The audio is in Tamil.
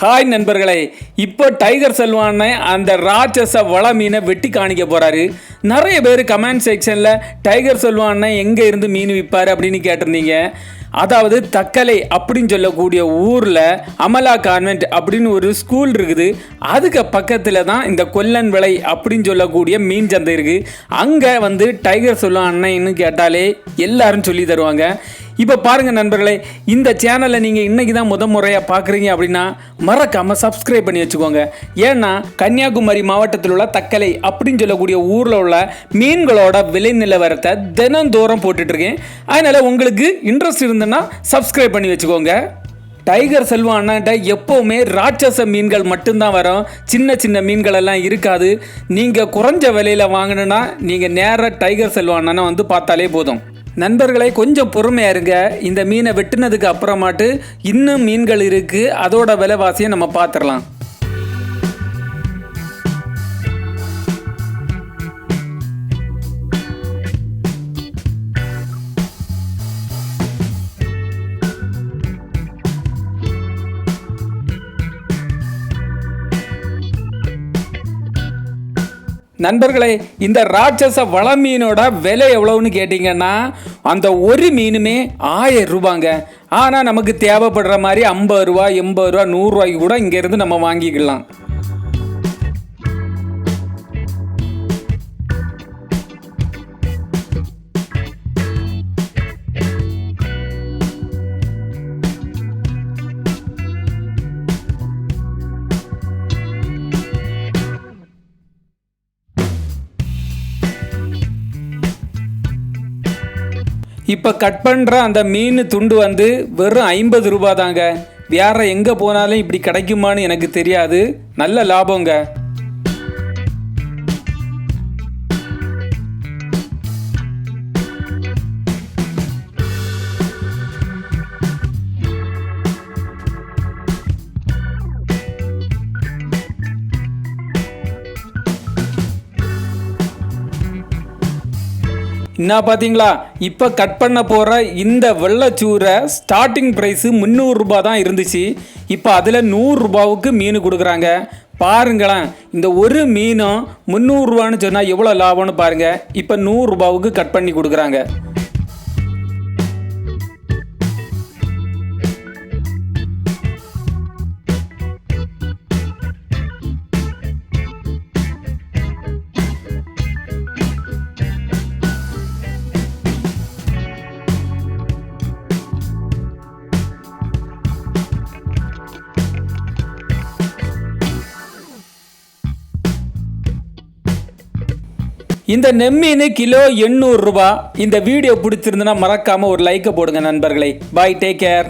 ஹாய் நண்பர்களே இப்போ டைகர் செல்வானை அந்த ராட்சச வள மீனை வெட்டி காணிக்க போகிறாரு நிறைய பேர் கமெண்ட் செக்ஷனில் டைகர் செல்வானை எங்கே இருந்து மீன் விற்பாரு அப்படின்னு கேட்டிருந்தீங்க. அதாவது தக்கலை அப்படின்னு சொல்லக்கூடிய ஊரில் அமலா கான்வென்ட் அப்படின்னு ஒரு ஸ்கூல் இருக்குது. அதுக்கு பக்கத்தில் தான் இந்த கொல்லன் விலை அப்படின்னு சொல்லக்கூடிய மீன் சந்தை இருக்குது அங்கே வந்து டைகர் சொல்லுவான் அண்ணன்னு கேட்டாலே எல்லாரும் சொல்லி தருவாங்க. இப்போ பாருங்கள் நண்பர்களே இந்த சேனலை நீங்கள் இன்றைக்கி தான் முத முறையாக பார்க்குறீங்க அப்படின்னா மறக்காமல் சப்ஸ்கிரைப் பண்ணி வச்சுக்கோங்க. ஏன்னா கன்னியாகுமரி மாவட்டத்தில் உள்ள தக்கலை அப்படின்னு சொல்லக்கூடிய ஊரில் உள்ள மீன்களோட விலை நிலவரத்தை தினந்தோறும் போட்டுட்ருக்கேன். அதனால் உங்களுக்கு இன்ட்ரெஸ்ட் இருந்ததுன்னா சப்ஸ்கிரைப் பண்ணி வச்சுக்கோங்க. டைகர் செல்வம் அண்ணாட்ட எப்போவுமே ராட்சச மீன்கள் மட்டும்தான் வரும். சின்ன சின்ன மீன்கள் எல்லாம் இருக்காது. நீங்கள் குறைஞ்ச விலையில் வாங்கணுன்னா நீங்கள் நேராக டைகர் செல்வம் அண்ணனை வந்து பார்த்தாலே போதும். நண்பர்களை கொஞ்சம் பொறுமையாக இருங்க. இந்த மீனை வெட்டினதுக்கு அப்புறமாட்டு இன்னும் மீன்கள் இருக்குது அதோட விலைவாசியை நம்ம பார்த்துடலாம். நண்பர்களே இந்த ராட்சச வள மீனோட விலை எவ்வளவுன்னு கேட்டிங்கன்னா அந்த ஒரு மீனுமே ஆயிரம் ரூபாங்க. ஆனால் நமக்கு தேவைப்படுற மாதிரி ஐம்பது ரூபா எண்பது ரூபா நூறுரூவாய்க்கு கூட இங்கேருந்து நம்ம வாங்கிக்கலாம். இப்போ கட் பண்ணுற அந்த மீன் துண்டு வந்து வெறும் ஐம்பது ரூபா தாங்க வேற எங்கே போனாலும் இப்படி கிடைக்குமான்னு எனக்கு தெரியாது. நல்ல லாபங்க. என்ன பார்த்தீங்களா இப்போ கட் பண்ண போகிற இந்த வெள்ளச்சூரை ஸ்டார்டிங் ப்ரைஸு முந்நூறுரூபா தான் இருந்துச்சு. இப்போ அதில் நூறுரூபாவுக்கு மீன் கொடுக்குறாங்க. பாருங்களேன் இந்த ஒரு மீனும் முந்நூறுரூவான்னு சொன்னால் எவ்வளோ லாபம்னு பாருங்கள் இப்போ நூறுரூபாவுக்கு கட் பண்ணி கொடுக்குறாங்க. இந்த நெம்மீன் கிலோ எண்ணூறுரூபா இந்த வீடியோ பிடிச்சிருந்துன்னா மறக்காமல் ஒரு லைக்கை போடுங்க நண்பர்களே. Bye take care